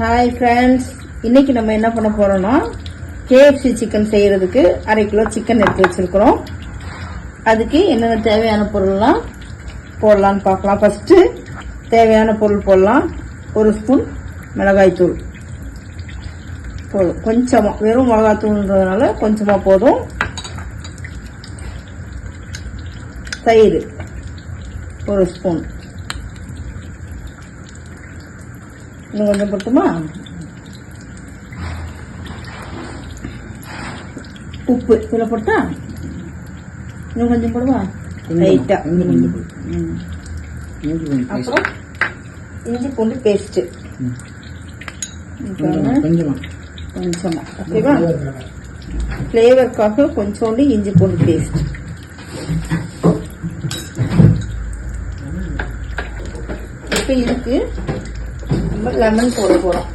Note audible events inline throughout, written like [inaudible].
Hi friends இன்றைக்கி நம்ம என்ன பண்ண போகிறோன்னா கேஎஃப்சி சிக்கன் செய்கிறதுக்கு அரை கிலோ சிக்கன் எடுத்து வச்சுருக்குறோம். அதுக்கு என்னென்ன தேவையான பொருள்லாம் போடலான்னு பார்க்கலாம். ஃபஸ்ட்டு தேவையான பொருள் போடலாம். ஒரு ஸ்பூன் மிளகாய்த்தூள். போதும். கொஞ்சமாக வெறும் மிளகாய்த்தூள்ன்றதுனால கொஞ்சமாக போதும். தயிர். ஒரு ஸ்பூன் இன்னும் கொஞ்சம் போட்டுமா? உப்பு. இதில் போட்டா? இன்னும் கொஞ்சம் போடுவா? லைட்டா கொஞ்சம் கொஞ்சம் போடு. ம். இஞ்சி கொஞ்சம் paste. அப்புறம் இஞ்சி பூண்டு பேஸ்ட்டு கொஞ்சமா கொஞ்சமா. கொஞ்சமா. ஓகேவா? ஃப்ளேவருக்காக கொஞ்சோண்டு இஞ்சி பூண்டு பேஸ்ட் இப்போ இதுக்கு நம்ம லெமன் போட போறோம்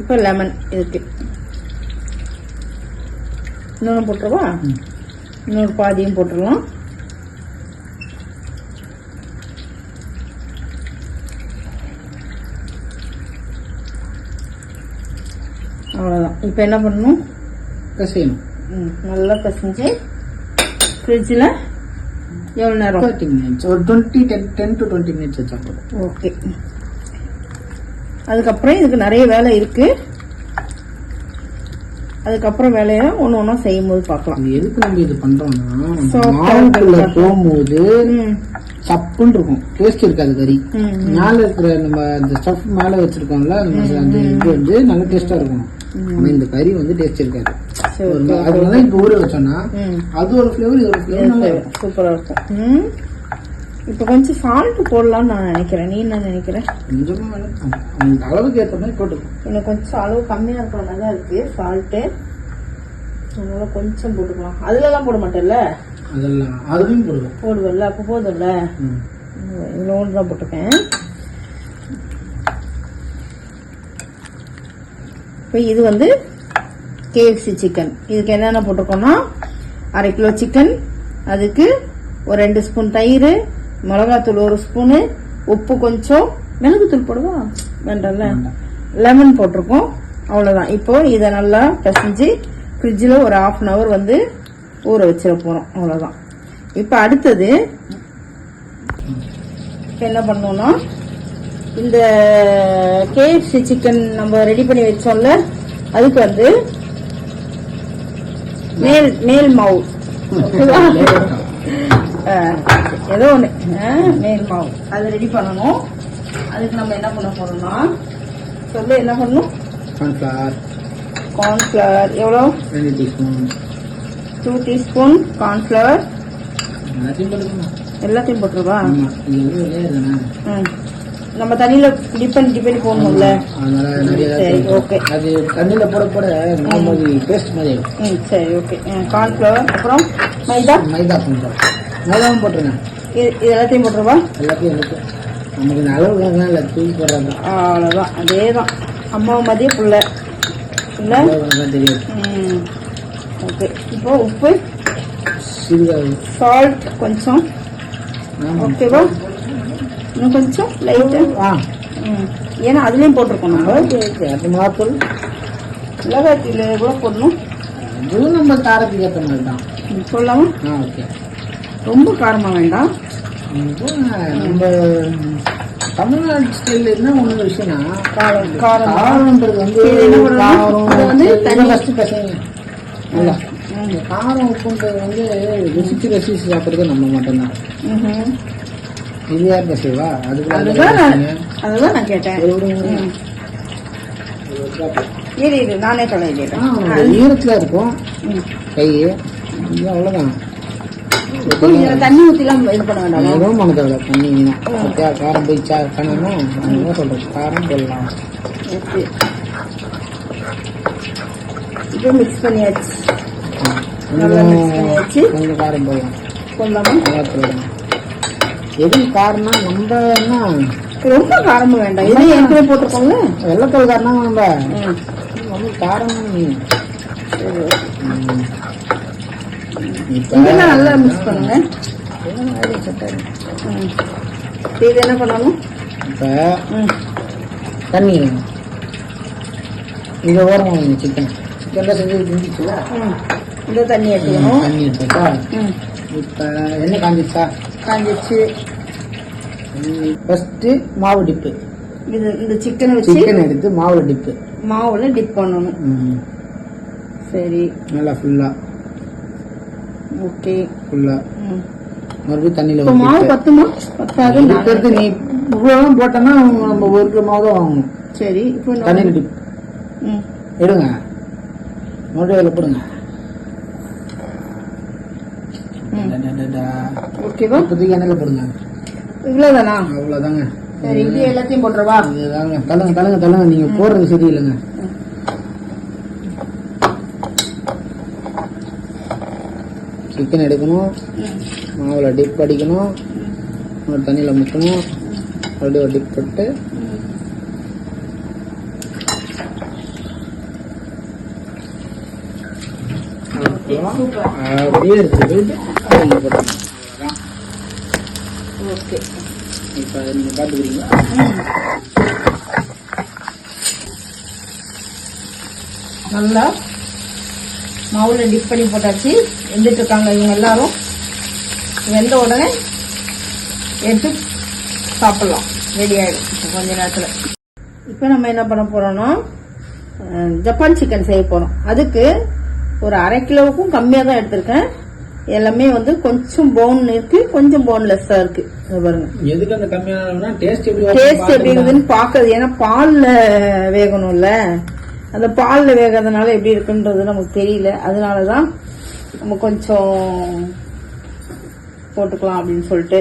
இப்போ லெமன் இதுக்கு இன்னொன்று போட்டுருவா. இன்னொரு பாதியும் போட்டுடலாம் அவ்வளோதான் இப்போ என்ன பண்ணணும்? கசையணும். ம், நல்லா பசஞ்சு ஃப்ரிட்ஜில் எவ்வளோ நேரம்? தேர்ட்டி மினிட்ஸ் ஒரு twenty ten ten to twenty minutes வச்சா போதும். ஓகே அதுக்கப்புறம் இதுக்கு நிறைய வேலை இருக்கு. அதுக்கப்புறம் வேலையை ஒன்று ஒன்றா செய்யும்போது பார்க்கலாம். அது எதுக்கு நம்ம இது correct. போகும்போது சப்புன்னு இருக்கும். டேஸ்ட் இருக்காது கறி. மேல இருக்கிற நம்ம அந்த ஸ்டஃப் மேல வச்சிருக்கோம்ல அந்த இது வந்து நல்ல டேஸ்டா இருக்கும். இந்த கறி வந்து டேஸ்ட் இருக்காது. அதனால இப்ப ஊற வச்சோம்னா அது ஒரு ஃபிளேவர் இது ஒரு ஃபிளேவர் சூப்பராக இருக்கும். இப்போ கொஞ்சம் சால்ட் போடலாம்னு நான் நினைக்கிறேன். நீ என்ன நினைக்கிற கொஞ்சமா வேணும். அந்த அளவுக்கு ஏத்த மாதிரி போட்டுக்கும் இன்னும் கொஞ்சம் அளவு கம்மியாக இருக்கிற மாதிரி தான் இருக்கு சால்ட்டு அதனால கொஞ்சம் போட்டுக்கலாம். அதுலலாம் போட மாட்டேல்ல? அதெல்லாம் அதுலயும் போடுவோம். போடுவல்ல அப்போ போதும்ல. இவ்வளோன்னு தான் போட்டுக்கேன் இப்போ இது வந்து கேஎஃப்சி சிக்கன் இதுக்கு என்னென்ன போட்டிருக்கோம்னா அரை கிலோ சிக்கன் அதுக்கு ஒரு ரெண்டு ஸ்பூன் தயிர் மிளகாத்தூள் ஒரு ஸ்பூனு உப்பு கொஞ்சம் மிளகுத்தூள் போடுவா? வேண்டாம்ல? வேண்டாம். லெமன் போட்டிருக்கோம். அவ்வளோதான் இப்போ இதை நல்லா பிசைஞ்சு ஃப்ரிட்ஜில் ஒரு ஆஃப் அன் ஹவர் வந்து ஊற வச்சிட போகிறோம் அவ்வளோதான் இப்போ அடுத்தது இப்போ என்ன பண்ணோம்னா இந்த கேஎஃப்சி சிக்கன் நம்ம ரெடி பண்ணி வச்சோம்ல அதுக்கு வந்து மேல் மேல் மாவு. [laughs] ஏதோ ஒன்று மேல் மாவு. அது ரெடி பண்ணணும். அதுக்கு நம்ம என்ன பண்ண போறோம்னா சொல்லு என்ன பண்ணணும்? கார்ன்ஃபிளவர் கார்ன்ஃப்ளவர் எவ்வளோ? ரெண்டு டீஸ்பூன் டூ டீஸ்பூன் கார்ன்ஃப்ளவர் எல்லாத்தையும் போட்டுருவா? ம். நம்ம தண்ணியில டிப் பண்ணி டிப் பண்ணி போடணும்ல அதனால நிறைய சரி, okay. அது தண்ணியில போட போட மாதிரி பேஸ்ட் மாதிரி ம் சரி ஓகே கார்ன்ஃப்ளவர் அப்புறம் மைதா? மைதா பண்றோம் மைதாவும் போட்டுருங்க. இது இது எல்லாத்தையும் போட்டுருவா? எல்லாத்தையும் இருக்கு. நமக்கு அளவு வேணா இல்லை தூக்கி போடுறாங்க அவ்வளோதான் அதே தான் அம்மாவை மதிய புள்ள. இல்லை அவ்வளவுதான் தெரியாது ம் ஓகே இப்போ உப்பு? சால்ட் கொஞ்சம். ஓகேவா இன்னும் கொஞ்சம் லைட்டு ஆ? ம். ஏன்னா அதுலேயும் போட்டிருக்கோம் நம்ம அது மாத்தல் மிளகாத்தூள் கூட போடணும்? அதுவும் நம்ம காரத்துக்கு ஏற்ற மாதிரி தான். ம், சொல்லாமா ஆ ஓகே. ரொம்ப காரமாக வேண்டாம் நம்ம தமிழ்நாடு ஸ்டைல் என்ன ஒண்ணு விஷயம்னா காரம். காரம் காரம்ன்றது வந்து? காரம் வந்து first பிசைங்க. நல்லா. காரம் உப்புன்றது வந்து ருசிச்சு ரசிச்சு சாப்பிடுறது நம்ம மட்டும்தான். இது பசவா அதுக்கு அதுதான் நான் அதுதான் நான் கேட்டேன். இரு இரு நானே கலையிடுறேன் ஈரத்துல இருக்கும். கை. இது அவ்வளவுதான். இதுல தண்ணி ஊத்திலாம் இது பண்ண வேண்டாம். எதுவும் பண்ண தண்ணி சத்தியா காரம் போய் சா கணனா என்ன சொல்றது? காரம் போடலாம். இப்போ மிக்ஸ் பண்ணியாச்சு. நல்லா பண்ணியாச்சு. கொஞ்சம் காரம் போடலாம். கொள்ளாம நல்லா போடலாம். எது காரணம் நம்ம என்ன? ரொம்ப காரமும் வேண்டாம். இது ஏற்கனவே போட்டிருக்கோம்ல வெள்ளத்தோல் காரணம் நம்ம ம். நம்ம காரம். நீ சரி, okay. இப்ப இதெல்லாம் நல்லா மிக்ஸ் பண்ணுங்க. இதெல்லாம் இது என்ன பண்ணணும்? இப்போ தண்ணி இதை ஓரம் சிக்கன். சிக்கன்லாம் செஞ்சு செஞ்சிச்சுல இந்த தண்ணி எடுத்துக்கணும். தண்ணி எடுத்துக்கா இப்போ எண்ணெய் காஞ்சிச்சா. காஞ்சிச்சு ஃபஸ்ட்டு மாவு டிப்பு இது இந்த சிக்கனை வச்சு சிக்கன் எடுத்து மாவுல டிப்பு மாவுல டிப் பண்ணணும். சரி. நல்லா ஃபுல்லாக ஓகே. ஃபுல்லாக ம். மறுபடியும் தண்ணியில் மாவு பத்துமா? பத்தாது. எடுத்து நீ இவ்வளோ போட்டோன்னா நம்ம ஒரு கிலோ மாவு தான் வாங்கணும். சரி. இப்போ தண்ணியில் டிப் ம். எடுங்க. மறுபடியும் அதில் போடுங்க. டடடடா. ஓகேவா இப்போதைக்கு எண்ணெயில் போடுங்க. இவ்வளோதானா அவ்வளோதாங்க சரி இது எல்லாத்தையும் போட்டுறவா? இதுதாங்க தள்ளுங்க தள்ளுங்க தள்ளுங்க. நீங்கள் போடுறது சரியில்லைங்க. சிக்கன் எடுக்கணும். மாவில் டிப் அடிக்கணும். ஒரு தண்ணியில் முக்கணும் அப்படியே ஒரு டிப் போட்டு. அப்படியே எடுத்து போயிட்டு அதில் போட்டணும் அவ்வளோதான் ஓகே இப்போ அதை நீங்கள் பார்த்துக்கிறீங்களா நல்லா மாவுல டிப் பண்ணி போட்டாச்சு. வெந்துட்டு இருக்காங்க இவங்க எல்லாரும். வெந்த உடனே எடுத்து சாப்பிடலாம். ரெடி இப்போ கொஞ்ச நேரத்தில். இப்போ நம்ம என்ன பண்ண போறோம்னா அஹ், ஜப்பான் சிக்கன் செய்ய போறோம். அதுக்கு ஒரு அரை கிலோவுக்கும் கம்மியாக தான் எடுத்திருக்கேன். எல்லாமே வந்து கொஞ்சம் போன் இருக்கு கொஞ்சம் போன்லெஸ்ஸாக இருக்கு. பாருங்க. எதுக்கு அந்த கம்மியான டேஸ்ட் எப்படி டேஸ்ட் எப்படி இருக்குதுன்னு பாக்குறது ஏன்னா பால்ல வேகணும்ல. அந்த பால்ல வேகாதனால எப்படி இருக்குன்றது நமக்கு தெரியல. அதனாலதான் நம்ம கொஞ்சம் போட்டுக்கலாம் அப்படின்னு சொல்லிட்டு.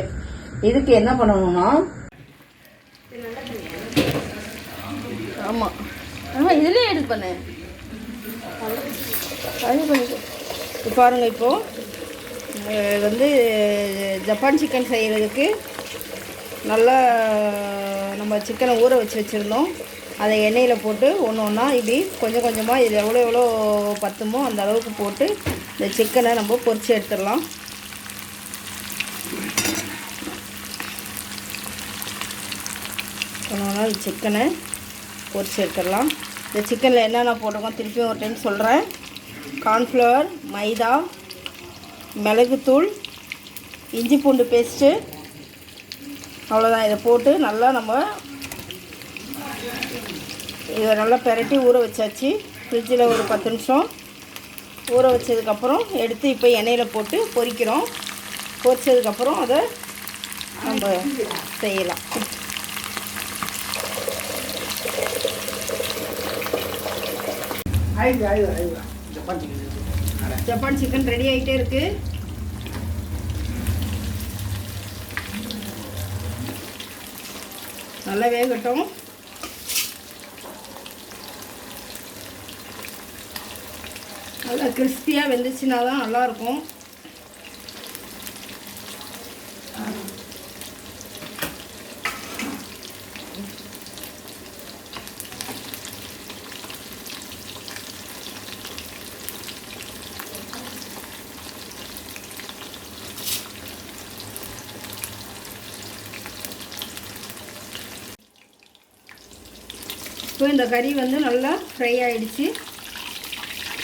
இதுக்கு என்ன பண்ணணும்னா ஆமா. ஆமா இதுலயே எடுத்து பண்ணு. பாருங்க இப்போ. வந்து ஜப்பான் சிக்கன் செய்கிறதுக்கு நல்லா நம்ம சிக்கனை ஊற வச்சு வச்சுருந்தோம். அதை எண்ணெயில் போட்டு ஒன்று ஒன்றா இப்படி கொஞ்சம் கொஞ்சமாக இது எவ்வளோ எவ்வளோ பத்துமோ அந்த அளவுக்கு போட்டு இந்த சிக்கனை நம்ம பொறிச்சு எடுத்துடலாம். ஒன்று ஒன்றா இந்த சிக்கனை பொறிச்சு எடுத்துடலாம். இந்த சிக்கனில் என்னென்ன போட்டிருக்கோம் திருப்பியும் ஒரு டைம் சொல்கிறேன் கார்ன்ஃப்ளவர் மைதா மிளகுத்தூள் இஞ்சி பூண்டு பேஸ்ட்டு அவ்வளோதான் இதை போட்டு நல்லா நம்ம இதை நல்லா பெரட்டி ஊற வச்சாச்சு. ஃப்ரிட்ஜில் ஒரு பத்து நிமிஷம் ஊற வச்சதுக்கப்புறம் எடுத்து இப்போ எண்ணெயில் போட்டு பொரிக்கிறோம். பொரிச்சதுக்கப்புறம் அதை நம்ம செய்யலாம். ஆயிடுது ஆயிடுது ஆயிடுது இந்த பஞ்சு ஜப்பான் சிக்கன் ரெடி ஆகிட்டே இருக்கு. நல்லா வேகட்டும். நல்லா கிறிஸ்பியாக வெந்துச்சுன்னா தான் நல்லாயிருக்கும் இப்போ இந்த கறி வந்து நல்லா ஃப்ரை ஆகிடுச்சு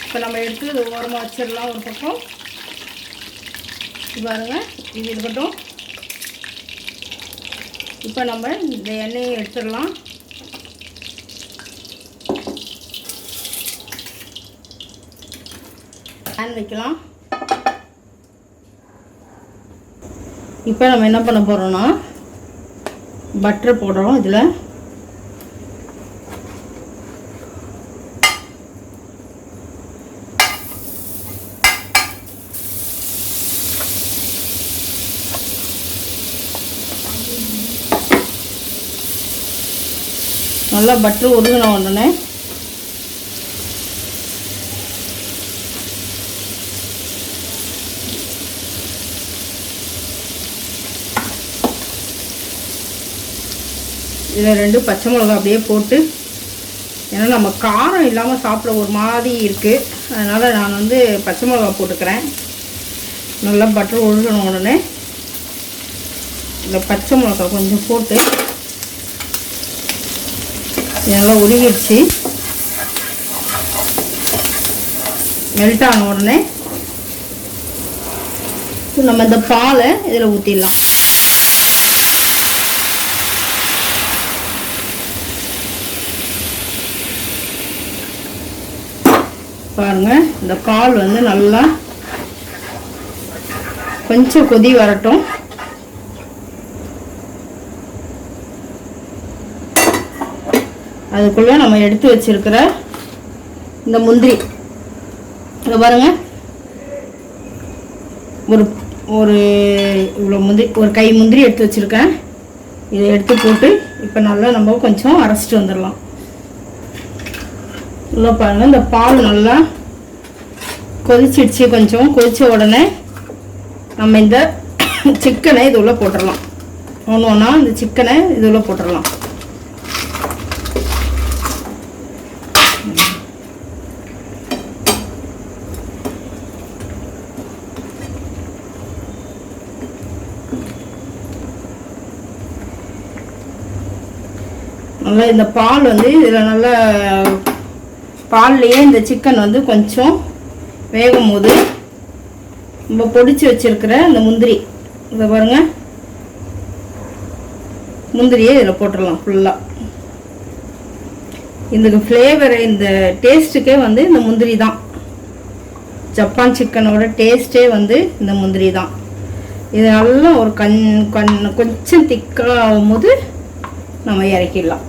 இப்போ நம்ம எடுத்து இது ஓரமாக வச்சிடலாம் ஒரு பக்கம். பாருங்கள் இது இருக்கட்டும். இப்போ நம்ம இந்த எண்ணெயை எடுத்துடலாம். பேன் வைக்கலாம். இப்போ நம்ம என்ன பண்ண போகிறோம்னா பட்டர் போடுறோம் இதில். நல்லா பட்டர் உருகின உடனே இதில் ரெண்டு பச்சை மிளகா அப்படியே போட்டு ஏன்னா நம்ம காரம் இல்லாமல் சாப்பிட ஒரு மாதிரி இருக்குது அதனால் நான் வந்து பச்சை மிளகா போட்டுக்கிறேன். நல்லா பட்டர் உருகின உடனே இந்த பச்சை மிளகா கொஞ்சம் போட்டு நல்லா உருகிடுச்சு மெல்ட் ஆன உடனே நம்ம இந்த பாலை இதில் ஊற்றிடலாம் பாருங்க இந்த பால் வந்து நல்லா கொஞ்சம் கொதி வரட்டும். அதுக்குள்ளே நம்ம எடுத்து வச்சிருக்கிற இந்த முந்திரி. இதை பாருங்க. ஒரு ஒரு இவ்வளோ முந்திரி ஒரு கை முந்திரி எடுத்து வச்சுருக்கேன். இதை எடுத்து போட்டு இப்போ நல்லா நம்ம கொஞ்சம் அரைச்சிட்டு வந்துடலாம். நல்லா பாருங்கள் இந்த பால் நல்லா கொதிச்சிடுச்சு கொஞ்சம். கொதித்த உடனே நம்ம இந்த சிக்கனை இது போட்டுடலாம். ஒன்று ஒன்றா இந்த சிக்கனை இது போட்டுடலாம். அதனால் இந்த பால் வந்து இதில் நல்லா பால்லையே இந்த சிக்கன் வந்து கொஞ்சம் வேகும் போது நம்ம பொடிச்சு வச்சிருக்கிற இந்த முந்திரி. இதை பாருங்கள் முந்திரியை இதில் போட்டுடலாம் ஃபுல்லாக இந்த ஃப்ளேவர் இந்த டேஸ்ட்டுக்கே வந்து இந்த முந்திரி தான் ஜப்பான் சிக்கனோட டேஸ்ட்டே வந்து இந்த முந்திரி தான் இது நல்லா ஒரு கண் கண் கொஞ்சம் திக்காகும் போது நம்ம இறக்கிடலாம்.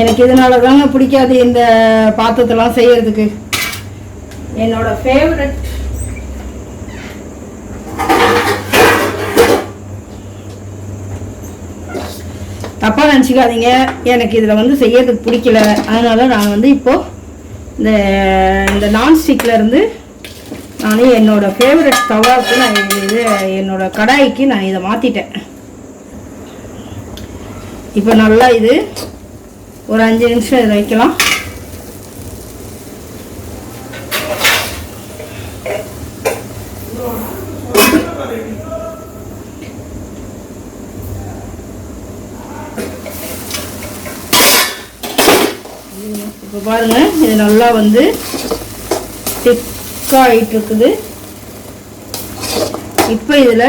எனக்கு இதனால தாங்க பிடிக்காது இந்த பாத்திரத்தெல்லாம் செய்யறதுக்கு. என்னோட ஃபேவரட் தப்பாக நினச்சிக்காதீங்க. எனக்கு இதில் வந்து செய்யறதுக்கு பிடிக்கல. அதனால நான் வந்து இப்போது இந்த இந்த நான்ஸ்டிக்லேருந்து நான் என்னோட ஃபேவரட் தவாவுக்கு நான் இது என்னோடய கடாய்க்கு நான் இதை மாற்றிட்டேன் இப்போ நல்லா இது ஒரு அஞ்சு நிமிஷம் இதை வைக்கலாம். இப்போ பாருங்க இது நல்லா வந்து திக்காக ஆகிட்டு இருக்குது இப்போ இதில்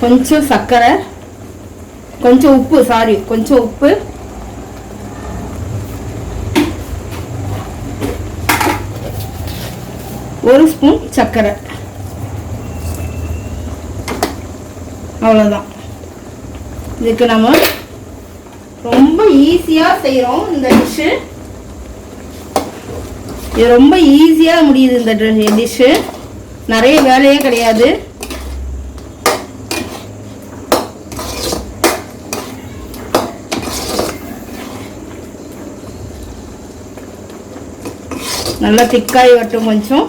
கொஞ்சம் சர்க்கரை கொஞ்சம் உப்பு சாரி கொஞ்சம் உப்பு. ஒரு ஸ்பூன் சர்க்கரை அவ்வளோதான் இதுக்கு நம்ம ரொம்ப ஈஸியாக செய்கிறோம் இந்த டிஷ்ஷு இது ரொம்ப ஈஸியாக முடியுது இந்த டிஷ்ஷு நிறைய வேலையே கிடையாது. நல்லா திக்காய் வட்டும் கொஞ்சம்.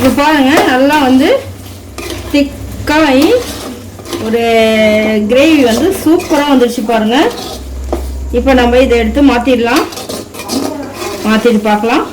இது பாருங்க நல்லா வந்து திக்காகி ஒரு கிரேவி வந்து சூப்பராக வந்துருச்சு பாருங்க. இப்போ நம்ம இதை எடுத்து மாற்றிடலாம் மாற்றிட்டு பார்க்கலாம்.